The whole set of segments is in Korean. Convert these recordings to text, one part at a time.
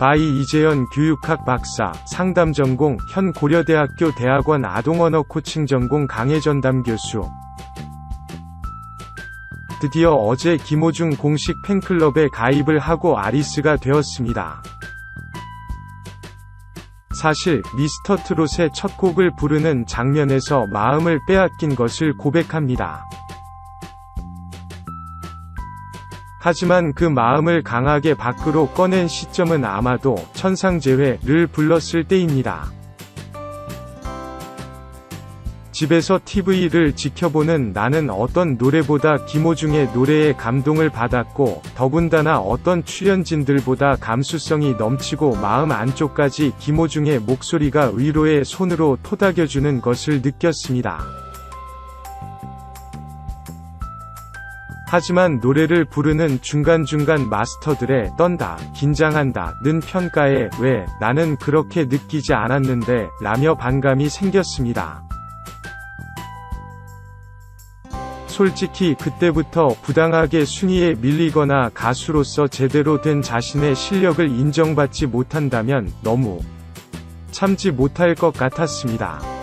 바이 이재현 교육학 박사, 상담 전공, 현 고려대학교 대학원 아동언어 코칭 전공 강혜전 담 교수. 드디어 어제 김호중 공식 팬클럽에 가입을 하고 아리스가 되었습니다. 사실 미스터 트롯의 첫 곡을 부르는 장면에서 마음을 빼앗긴 것을 고백합니다. 하지만 그 마음을 강하게 밖으로 꺼낸 시점은 아마도 천상재회를 불렀을 때입니다. 집에서 TV를 지켜보는 나는 어떤 노래보다 김호중의 노래에 감동을 받았고, 더군다나 어떤 출연진들보다 감수성이 넘치고 마음 안쪽까지 김호중의 목소리가 위로의 손으로 토닥여주는 것을 느꼈습니다. 하지만 노래를 부르는 중간중간 마스터들의 떤다, 긴장한다, 는 평가에 왜 나는 그렇게 느끼지 않았는데 라며 반감이 생겼습니다. 솔직히 그때부터 부당하게 순위에 밀리거나 가수로서 제대로 된 자신의 실력을 인정받지 못한다면 너무 참지 못할 것 같았습니다.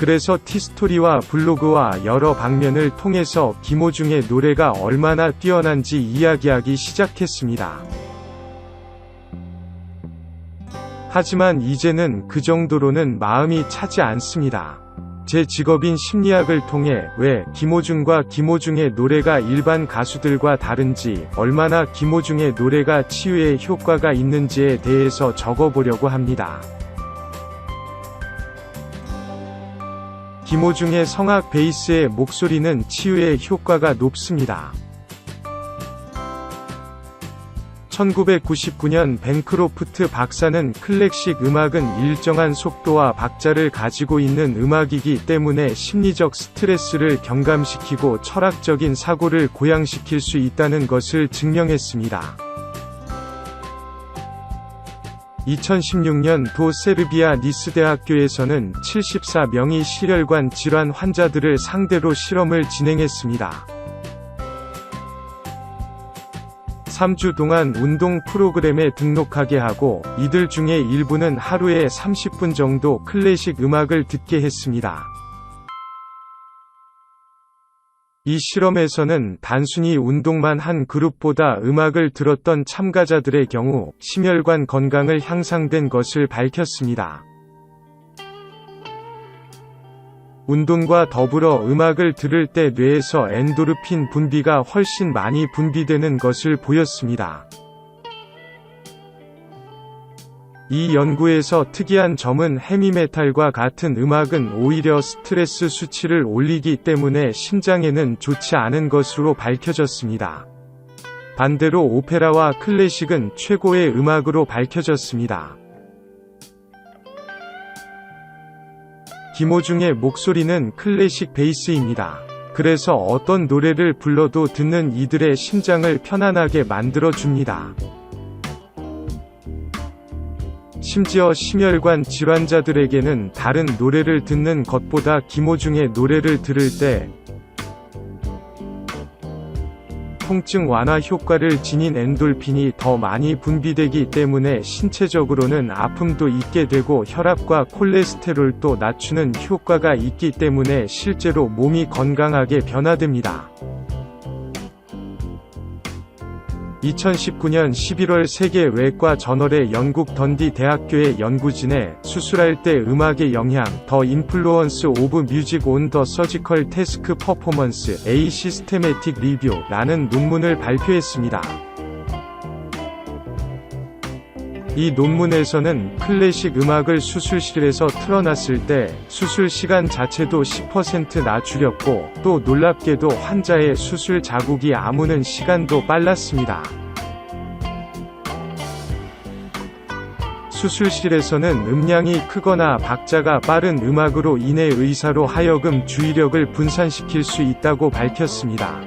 그래서 티스토리와 블로그와 여러 방면을 통해서 김호중의 노래가 얼마나 뛰어난지 이야기하기 시작했습니다. 하지만 이제는 그 정도로는 마음이 차지 않습니다. 제 직업인 심리학을 통해 왜 김호중과 김호중의 노래가 일반 가수들과 다른지, 얼마나 김호중의 노래가 치유에 효과가 있는지에 대해서 적어보려고 합니다. 김호중의 성악 베이스의 목소리는 치유에 효과가 높습니다. 1999년 벤크로프트 박사는 클래식 음악은 일정한 속도와 박자를 가지고 있는 음악이기 때문에 심리적 스트레스를 경감시키고 철학적인 사고를 고양시킬 수 있다는 것을 증명했습니다. 2016년 도 세르비아 니스 대학교에서는 74명의 실혈관 질환 환자들을 상대로 실험을 진행했습니다. 3주 동안 운동 프로그램에 등록하게 하고 이들 중에 일부는 하루에 30분 정도 클래식 음악을 듣게 했습니다. 이 실험에서는 단순히 운동만 한 그룹보다 음악을 들었던 참가자들의 경우 심혈관 건강을 향상된 것을 밝혔습니다. 운동과 더불어 음악을 들을 때 뇌에서 엔도르핀 분비가 훨씬 많이 분비되는 것을 보였습니다. 이 연구에서 특이한 점은 헤미메탈과 같은 음악은 오히려 스트레스 수치를 올리기 때문에 심장에는 좋지 않은 것으로 밝혀졌습니다. 반대로 오페라와 클래식은 최고의 음악으로 밝혀졌습니다. 김호중의 목소리는 클래식 베이스입니다. 그래서 어떤 노래를 불러도 듣는 이들의 심장을 편안하게 만들어 줍니다. 심지어 심혈관 질환자들에게는 다른 노래를 듣는 것보다 김호중의 노래를 들을 때 통증 완화 효과를 지닌 엔돌핀이 더 많이 분비되기 때문에 신체적으로는 아픔도 있게 되고 혈압과 콜레스테롤도 낮추는 효과가 있기 때문에 실제로 몸이 건강하게 변화됩니다. 2019년 11월 세계 외과 저널의 영국 던디 대학교의 연구진에 수술할 때 음악의 영향, 더 인플루언스 오브 뮤직 온 더 서지컬 태스크 퍼포먼스 A 시스테매틱 리뷰라는 논문을 발표했습니다. 이 논문에서는 클래식 음악을 수술실에서 틀어놨을 때 수술 시간 자체도 10%나 줄였고 또 놀랍게도 환자의 수술 자국이 아무는 시간도 빨랐습니다. 수술실에서는 음량이 크거나 박자가 빠른 음악으로 인해 의사로 하여금 주의력을 분산시킬 수 있다고 밝혔습니다.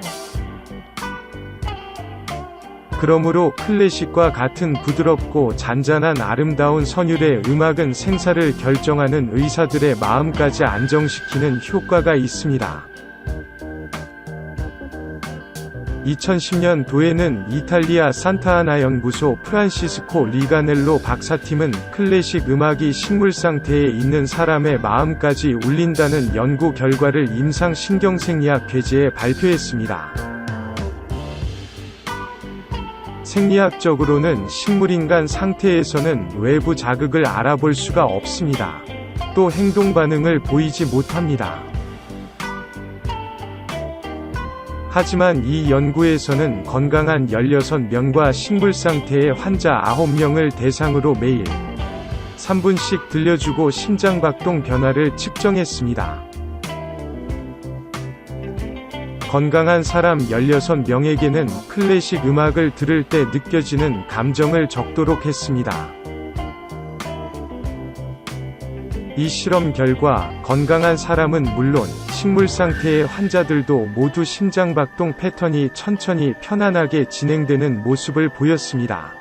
그러므로 클래식과 같은 부드럽고 잔잔한 아름다운 선율의 음악은 생사를 결정하는 의사들의 마음까지 안정시키는 효과가 있습니다. 2010년 도에는 이탈리아 산타아나 연구소 프란시스코 리가넬로 박사팀은 클래식 음악이 식물 상태에 있는 사람의 마음까지 울린다는 연구 결과를 임상 신경생리학 괴지에 발표했습니다. 생리학적으로는 식물인간 상태에서는 외부 자극을 알아볼 수가 없습니다. 또 행동 반응을 보이지 못합니다. 하지만 이 연구에서는 건강한 16명과 식물 상태의 환자 9명을 대상으로 매일 3분씩 들려주고 심장박동 변화를 측정했습니다. 건강한 사람 16명에게는 클래식 음악을 들을 때 느껴지는 감정을 적도록 했습니다. 이 실험 결과 건강한 사람은 물론 식물 상태의 환자들도 모두 심장박동 패턴이 천천히 편안하게 진행되는 모습을 보였습니다.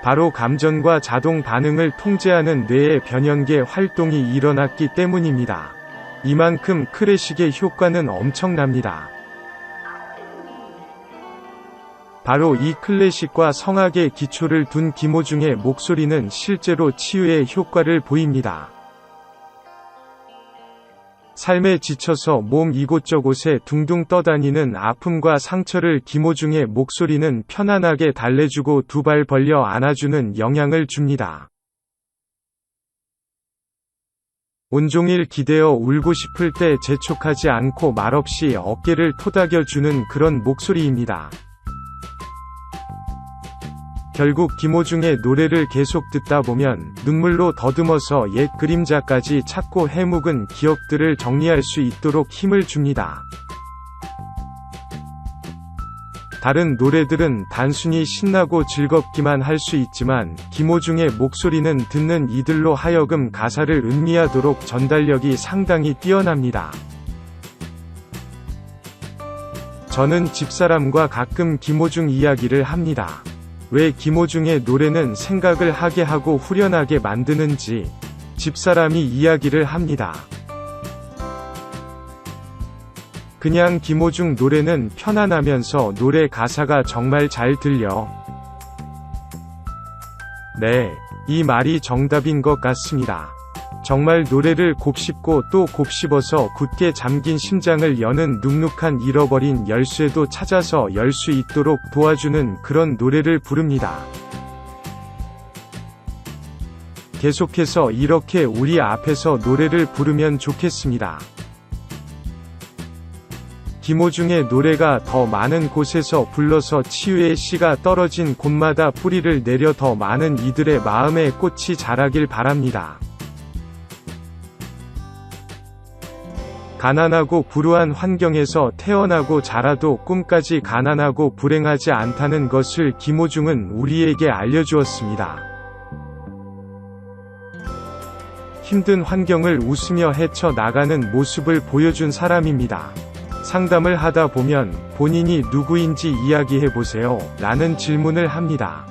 바로 감전과 자동 반응을 통제하는 뇌의 변연계 활동이 일어났기 때문입니다. 이만큼 클래식의 효과는 엄청납니다. 바로 이 클래식과 성악의 기초를 둔 김호중의 목소리는 실제로 치유의 효과를 보입니다. 삶에 지쳐서 몸 이곳저곳에 둥둥 떠다니는 아픔과 상처를 김호중의 목소리는 편안하게 달래주고 두 발 벌려 안아주는 영향을 줍니다. 온종일 기대어 울고 싶을 때 재촉하지 않고 말없이 어깨를 토닥여주는 그런 목소리입니다. 결국 김호중의 노래를 계속 듣다 보면 눈물로 더듬어서 옛 그림자까지 찾고 해묵은 기억들을 정리할 수 있도록 힘을 줍니다. 다른 노래들은 단순히 신나고 즐겁기만 할 수 있지만 김호중의 목소리는 듣는 이들로 하여금 가사를 음미하도록 전달력이 상당히 뛰어납니다. 저는 집사람과 가끔 김호중 이야기를 합니다. 왜 김호중의 노래는 생각을 하게 하고 후련하게 만드는지 집사람이 이야기를 합니다. 그냥 김호중 노래는 편안하면서 노래 가사가 정말 잘 들려. 네, 이 말이 정답인 것 같습니다. 정말 노래를 곱씹고 또 곱씹어서 굳게 잠긴 심장을 여는 눅눅한 잃어버린 열쇠도 찾아서 열 수 있도록 도와주는 그런 노래를 부릅니다. 계속해서 이렇게 우리 앞에서 노래를 부르면 좋겠습니다. 김호중의 노래가 더 많은 곳에서 불러서 치유의 씨가 떨어진 곳마다 뿌리를 내려 더 많은 이들의 마음에 꽃이 자라길 바랍니다. 가난하고 불우한 환경에서 태어나고 자라도 꿈까지 가난하고 불행하지 않다는 것을 김호중은 우리에게 알려주었습니다. 힘든 환경을 웃으며 헤쳐 나가는 모습을 보여준 사람입니다. 상담을 하다 보면 본인이 누구인지 이야기해 보세요. 라는 질문을 합니다.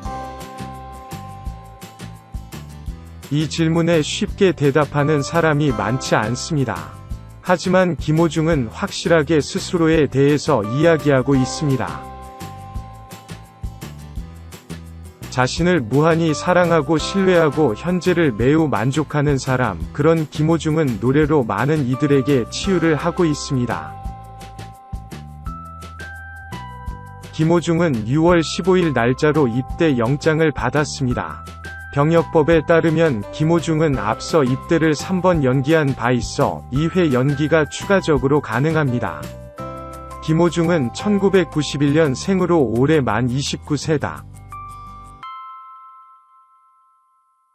이 질문에 쉽게 대답하는 사람이 많지 않습니다. 하지만 김호중은 확실하게 스스로에 대해서 이야기하고 있습니다. 자신을 무한히 사랑하고 신뢰하고 현재를 매우 만족하는 사람, 그런 김호중은 노래로 많은 이들에게 치유를 하고 있습니다. 김호중은 6월 15일 날짜로 입대 영장을 받았습니다. 병역법에 따르면 김호중은 앞서 입대를 3번 연기한 바 있어 2회 연기가 추가적으로 가능합니다. 김호중은 1991년 생으로 올해 만 29세다.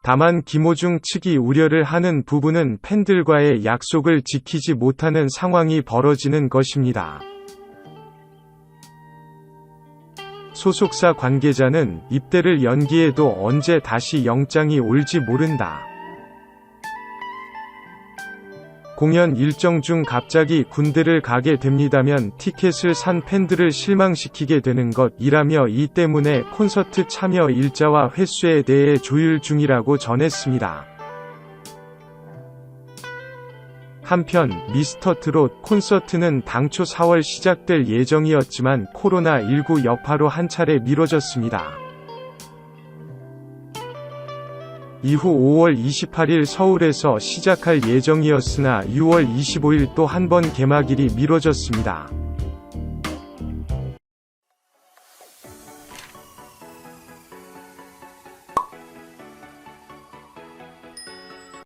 다만 김호중 측이 우려를 하는 부분은 팬들과의 약속을 지키지 못하는 상황이 벌어지는 것입니다. 소속사 관계자는 입대를 연기해도 언제 다시 영장이 올지 모른다. 공연 일정 중 갑자기 군대를 가게 됩니다면 티켓을 산 팬들을 실망시키게 되는 것이라며 이 때문에 콘서트 참여 일자와 횟수에 대해 조율 중이라고 전했습니다. 한편 미스터 트롯 콘서트는 당초 4월 시작될 예정이었지만 코로나19 여파로 한 차례 미뤄졌습니다. 이후 5월 28일 서울에서 시작할 예정이었으나 6월 25일 또 한 번 개막일이 미뤄졌습니다.